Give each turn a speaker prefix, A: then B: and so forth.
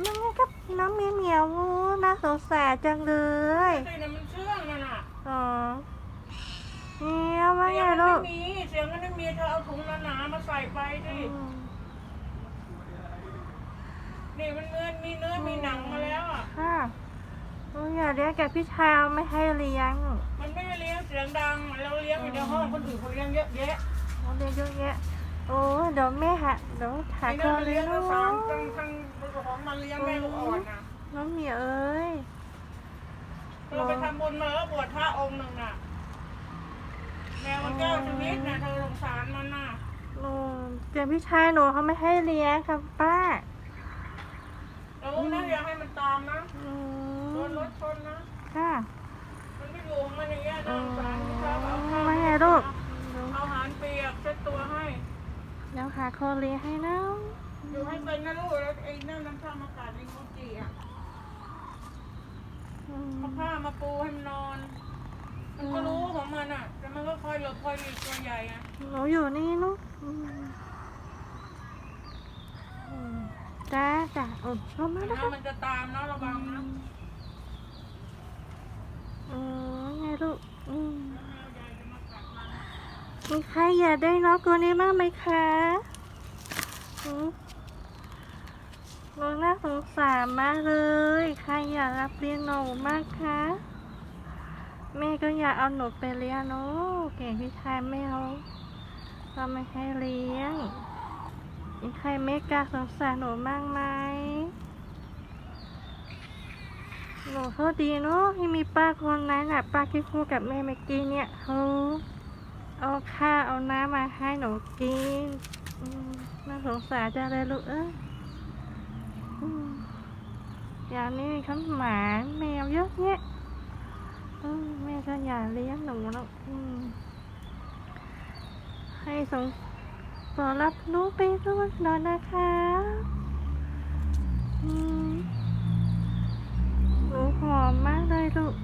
A: มันไงครับน้องเหมียวเหมียวงูน่าสงสารจังเลย
B: ตีน่ะมันเชื่องนั่นน่ะ
A: อ๋อเหมียวว่า
B: เสี
A: ไง
B: ยงมัน
A: ลู
B: ไม่
A: ก
B: มีเสียงมันไม่มีเธอเอาถุงหนาๆมาใส่ไปดิ
A: อืม
B: นี่มันเนื้อมีเนื้อมีหนังมาแล้วอะ
A: ค่ะหนูอยากเลี้ยงกับพี่ชายไม่ให้เลี้ยง
B: มันไม่ได้เลี้ยงเสียงดังเราเลี้ยงอยู่ในห้องคนอื่นเขาเลี้ยงเยอะแยะ
A: เราเลี้ยงเยอะแยะโอ้เดี๋ยวแม่ หาเดี๋ยวหา
B: ไอ้
A: ค
B: นั่น
A: น
B: มัน
A: เลี้
B: เลี้
A: ย
B: ย
A: ง
B: ง
A: น้
B: ทั้งสาม
A: อง
B: ทั้งทั้งของมันเลี้ยงแม่ลูกอ่อนนะ
A: น้องเหมียวเอ้ย
B: เราไปทำบุญมาแล้วบวชพระองค์หนึ่งน่ะแมวมันเก้าชีวิตนะเธอสงสารมันน่ะ
A: หนูเจอพี่ชายหนูเขาไม่ให้เลี้ยงครับป้า
B: เรานะอย่าให้มันตามนะ
A: อื
B: โด
A: ม
B: นรถชนนะ
A: ค่ะ
B: มันไม่อยู่ของมันอย่างเงี้ย
A: อื
B: น่าสงสารพี่ครับเอาข้าว
A: ไม่ให้ลูก
B: เอาอาหารเปียกเช็ดตัวให้
A: เดี๋ยวหาคนเลี้ยงให้นะ
B: อยู่ให้เป็นนะลูกแล้วไอ้นั่นน้ำชาอากาศไอ้โมจิอะ
A: อืม
B: เอาผ้ามาปูให้มันนอน มันก็รู้ของมันอะ แต่มันก็คอยหลบคอยหลีกตัวใหญ่อะ
A: หนูอยู่นี่เนุ๊กอืมอืมจ้าจ้าโอ้ชอบมากนะ
B: ถ้า
A: คะ
B: มันจะตามนะระวังนะ
A: อืมไงลูกอืม
B: แมวใหญ่จะมากัดมัน
A: มีใครอยากได้น้องตัวนี้บ้างไหมคะ หนูน่าสงสารมากเลย ใครอยากรับเลี้ยงหนูมากคะแม่ก็อยากเอาหนูไปเลี้ยงเนาะเก่งพี่ชายไม่เอาเราไม่ให้เลี้ยงมีใครเมกล้าสงสารหนูบ้างไหมหนูโชคดีเนาะที่มีป้าคนนั้นน่ะป้าที่คู่กับแม่เมื่อกี้เนี่ยเขาเอาข้าวเอาน้ำมาให้หนูกิน น่าสงสารจังเลยลูกเอ้ยอืมอย่างนี้มีทั้งหมาแมวเยอะแยะแม่ก็อยากเลี้ยงหนูแล้วให้สงสารับหนูไปด้วยนอยนะคะหนูหอมมากเลยลูก